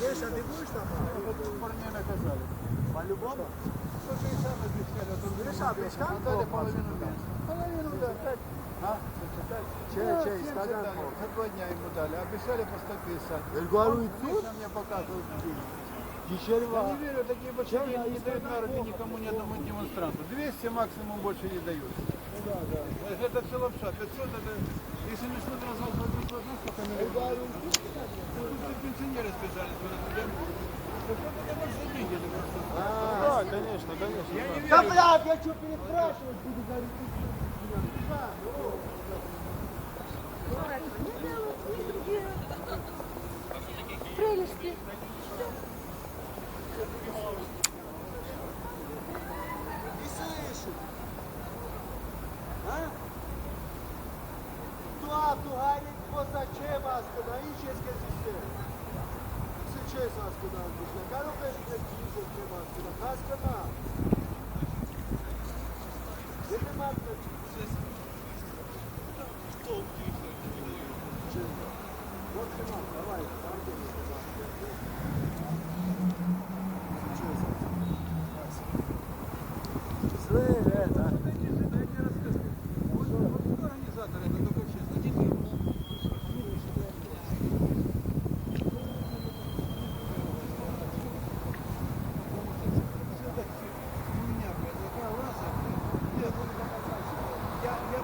Миша, ты будешь там? Парней наказали. По-любому? 160 обещали, а тут Миша, обещал? дали половину меньше. Половину, да, пять. А? Чей, чей, 70 скажи, дали, Антон. За два дня ему дали, обещали по 150. Я говорю, и Тут мне показывают деньги. Я не верю, такие деньги не дают на руки никому, ни одному демонстранту. 200 максимум больше не дают. Это все лапша. 500 это, если начнут развал 500, ну сколько миллионов? Ну, пенсионеры туда. Просто. Да, конечно, конечно. Я не Да, блядь, я что переспрашивать буду, говорю, ты Прелести. не слышишь? А? Doar tu haine poza ceva ascuna, aici este. Ce ce să ascuna, deci care o vezi pe tine ceva ascuna, cască na. De pe marcă. Ce? Вот ты мам, давай, там где Слышь, это. Организатор это только честно. Не ты. У меня, блядь, такая ласа. Я,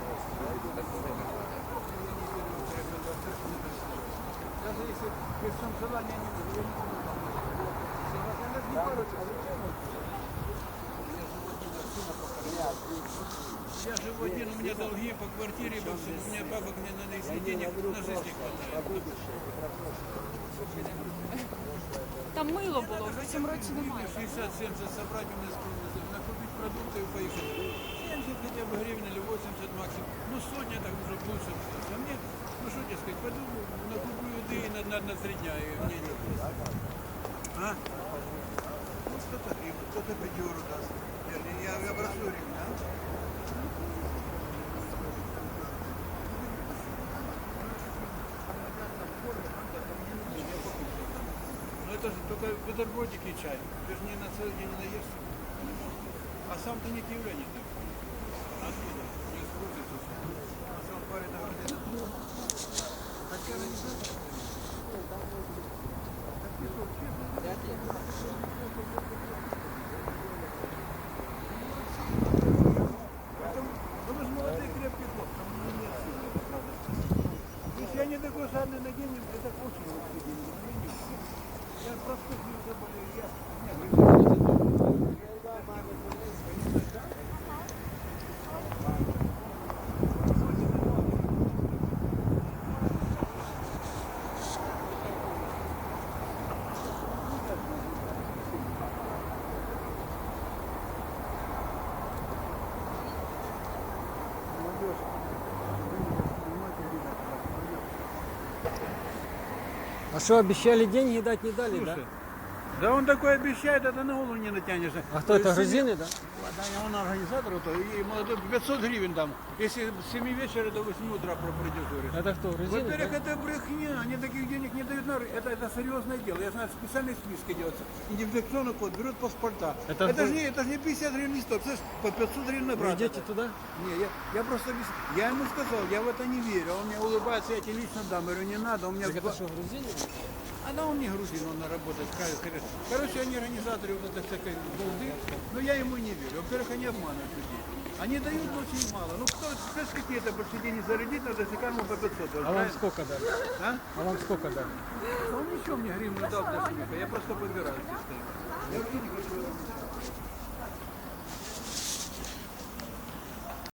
если них кто не я не? Я живу один, у меня долги по квартире, у меня бабок мне на если денег на жизнь не хватает. Там мило було, в цьому році немає. 60-70 собрать у скромно, накупить продукты и поехать. 70 хотя бы гривен или 80 максимум. Ну сотня так уже лучше. А мне, ну что тебе сказать, пойду накуплю еды на, три дня, мне не А? Ну кто-то гривен, кто-то пятеру даст. Я, я, я бросу гривен, а? Ну это же только бутербродики и чай. Ты же не на целый день не наешься. А сам ты не киевлянин. ты. Откуда? Не тут. А сам парень на Ордена. Хотя не знаю. Так ты что, честно? Поэтому, ну вы же молодые крепкие хлопцы, у меня нет силы, это правда. Если я не такой жадный на деньги, это очень большие деньги. Мне не нужно. Я просто А что, обещали деньги дать, не дали, да? Слушай, да он такой обещает, это на голову не натянешься. А кто это, грузины, да? Да, он организатор, то и молодой, 500 гривен там. Если с 7 вечера до 8 утра пройдет, говорит. Это кто, грузины, Во-первых, да? это брехня, они таких денег не дают на это, это серьезное дело. Я знаю, специальные списки делаются. Идентификационный код, берут паспорта. Это Это, же не, это же не 50 гривен не стоит, Слышь, по 500 гривен на Вы идете туда? Не, я, я просто объясню. Я ему сказал, я в это не верю. Он мне улыбается, я тебе лично дам. Я говорю, не надо, у меня... Так это что, грузины? А да, он не грузин, он работает. кор- кор- Короче, они организаторы вот этой всякой голды, но я ему не верю. Во-первых, они обманывают людей. Они дают очень мало. Ну кто, знаешь, какие-то большие деньги зарядить надо, если по 500. А вам сколько дали? А? А вам сколько дали? Он ничего мне гривну дал для смеха, я просто подбираю. чисто. Я вообще не хочу